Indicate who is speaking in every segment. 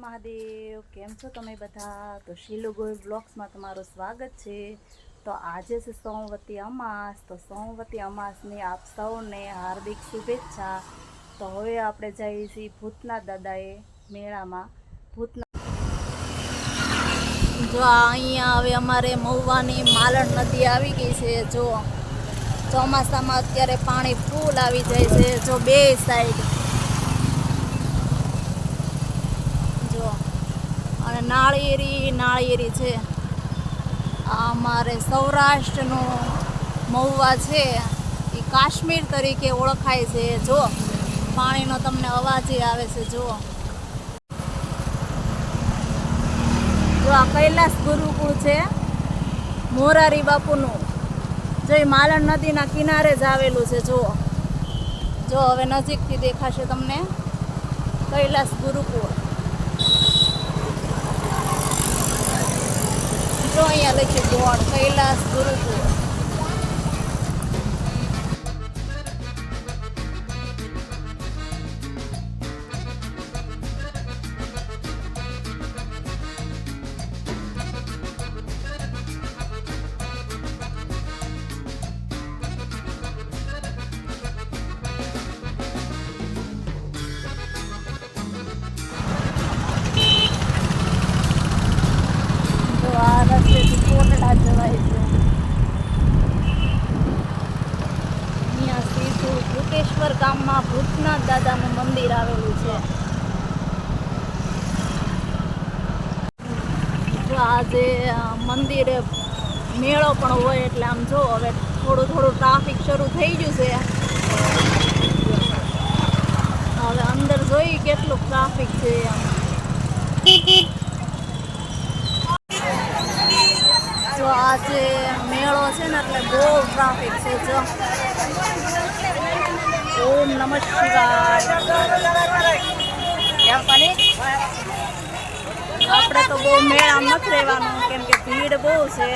Speaker 1: મહાદેવ, કેમ છો તમે બધા? તો શીલુ ગોળ બ્લોગ્સમાં તમારું સ્વાગત છે. તો આજે છે સોમવતી અમાસ. તો સોમવતી અમાસની આપ સૌને હાર્દિક શુભેચ્છા. તો હવે આપણે જઈએ છીએ ભૂતના દાદાએ મેળામાં. ભૂતના જો અહીંયા હવે અમારે મહુવાની માલણ નદી આવી ગઈ છે. જો ચોમાસામાં અત્યારે પાણી ફૂલ આવી જાય છે. જો બે સાઈડ જો નાળિયેરી નાળિયેરી છે. અમારે સૌરાષ્ટ્રનું મહુવા છે. એ કાશ્મીર તરીકે ઓળખાય છે. જો, પાણીનો તમને અવાજ આવે છે જો જો આ કૈલાસ ગુરુકુળ છે, મોરારી બાપુનું. જો એ માલણ નદીના કિનારે જ આવેલું છે જો જો, હવે નજીકથી દેખાશે તમને કૈલાસ ગુરુકુળ. જો અહીંયા લખ્યું બોર્ડ કૈલાસ ગુરુકુળ. ભૂતેશ્વર ગામમાં ભૂતનાથ દાદાનું મંદિર આવેલું છે. જો આજે મંદિરે મેળો પણ હોય એટલે આમ જો, હવે થોડું થોડું ટ્રાફિક શરૂ થઈ ગયું છે. હવે અંદર જોઈ કેટલું ટ્રાફિક છે આમ જો આજે મેળો છે ને એટલે બહુ ટ્રાફિક છે, જો. ઓમ નમઃ શિવાય આપણે તો બહુ મેળામાં નથી રહેવાનું કેમ કે ભીડ બહુ છે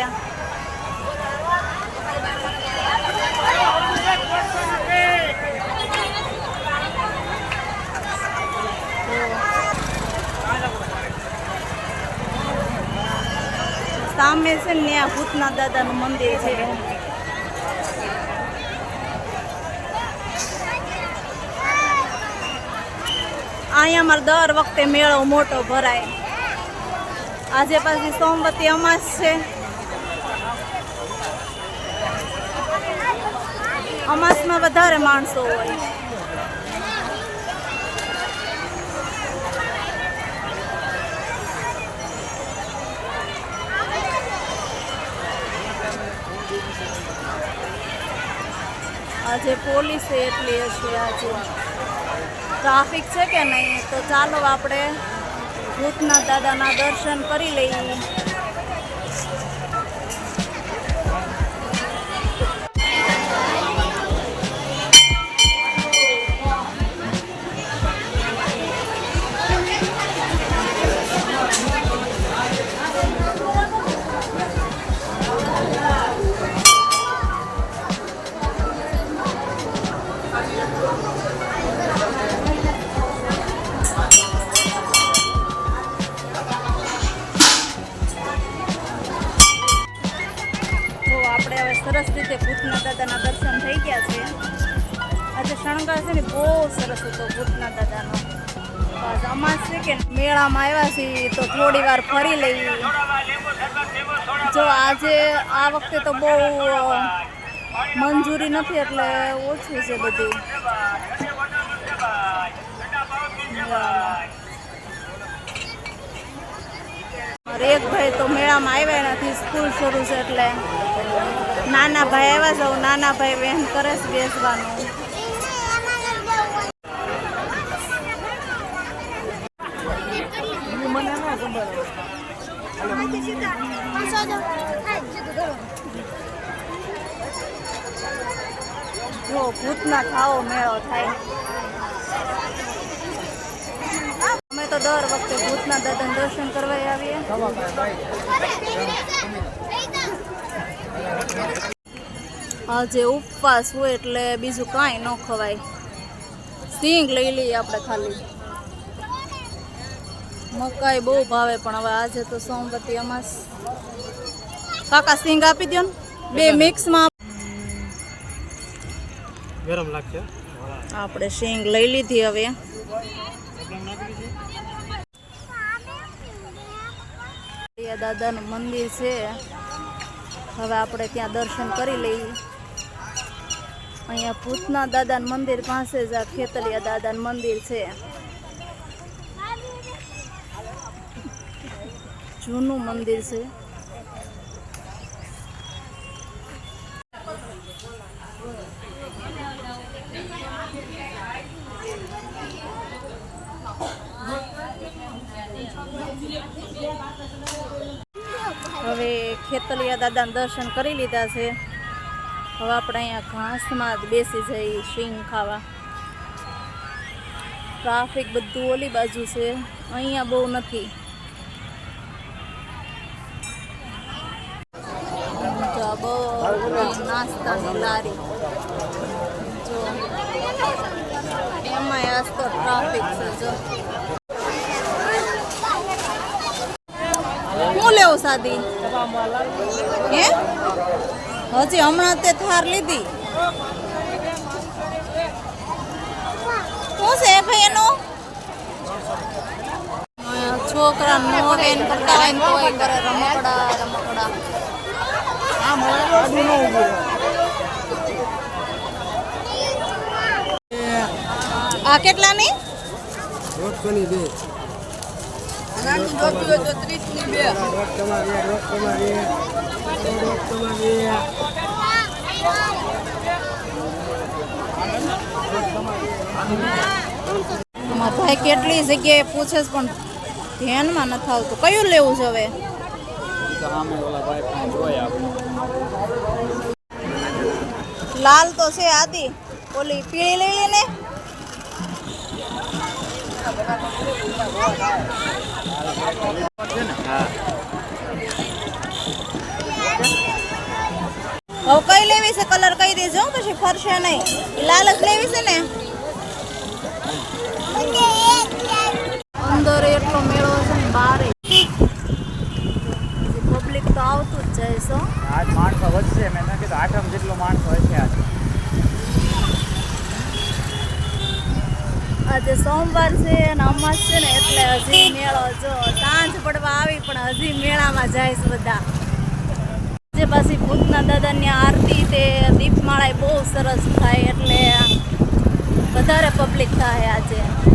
Speaker 1: સામે છે ને ત્યાં ભૂતનાથ દાદાનું મંદિર છે અહીંયા અમારે દર વખતે મેળો મોટો ભરાય. આજે પાછી સોમવતી અમાસ છે. અમાસમાં વધારે માણસો હોય. આજે પોલીસે એટલી હશે આજે. ટ્રાફિક છે કે નહીં? તો ચાલો આપણે ભૂતનાથ દાદાના દર્શન કરી લઈએ. આજે શણગાર છે ને બહુ સરસ હતો ભૂતનાથ દાદાનો. અમાસ છે કે મેળામાં આવ્યા છીએ તો થોડી વાર ફરી લઈએ. જો આજે આ વખતે તો બહુ મંજૂરી નથી એટલે ઓછું છે બધું. એક ભાઈ તો મેળામાં આવ્યા નથી, સ્કૂલ શરૂ છે એટલે. નાના ભાઈ આવ્યા છે નાના ભાઈ બહેન કરે છે બેસવાનું. જો ભૂતના ખાવો મેળો થાય. અમે તો દર વખતે ભૂતના દાદાના દર્શન કરવા આવીએ. આજે ઉપવાસ હોય એટલે બીજું કાંઈ ન ખવાય. સિંગ લઈ લઈએ આપણે ખાલી. મકાઈ બહુ ભાવે પણ હવે આજે તો સોમવતી અમાસ. કાકા સિંગ આપી દો ને. બે મિક્સમાં.
Speaker 2: ગરમ લાગશે?
Speaker 1: આપણે સિંગ લઈ લીધી હવે. દાદાનું મંદિર છે. હવે આપણે ત્યાં દર્શન કરી લઈએ. અહીંયા ભૂતના દાદાનું મંદિર પાસે જ આ ખેતલિયા દાદાનું મંદિર છે. જૂનું મંદિર છે. હવે ખેતલિયા દાદાના દર્શન કરી લીધા છે. હવે આપણે અહીંયા ઘાસમાં જ બેસી જઈએ શીંગ ખાવા. ટ્રાફિક બધું ઓલી બાજુ છે. અહીંયા બહુ નથી જો આ બહુ ઓલી નાસ્તાની લારી જો, એમાંય આજ તો ટ્રાફિક છે, જો. હું લેવું સાદી? હે? હજી હમણાં તે થાર લીધી. શું છે ભાઈ એનું છોકરા નો બેન કરતા હોય તોય કરે, રમકડા રમકડા. આ કેટલી જગ્યાએ પૂછે પણ ધ્યાનમાં નથી આવતું. કયું લેવું છે હવે? લાલ તો છે આદિ. ઓલી પીળી લઈ લે ને. હવે કઈ લેવી છે કલર કહી દેજો પછી ફરશે નહીં. લાલ જ લેવી છે ને. અંદર એટલો મેળો છે ને બારે પબ્લિક તો આવતું જ જાય છે હો.
Speaker 2: આજ માણસો વધશે મેં કીધું આઠમ જેટલો માણસો હશે આજે.
Speaker 1: આજે સોમવાર છે અને અમાસ છે ને એટલે હજી મેળો જો સાંજ પડવા આવી પણ હજી મેળામાં જાય છે બધા. જે પાછી ભૂતના દાદાની આરતી તે દીપમાળા બહુ સરસ થાય એટલે વધારે પબ્લિક થાય આજે.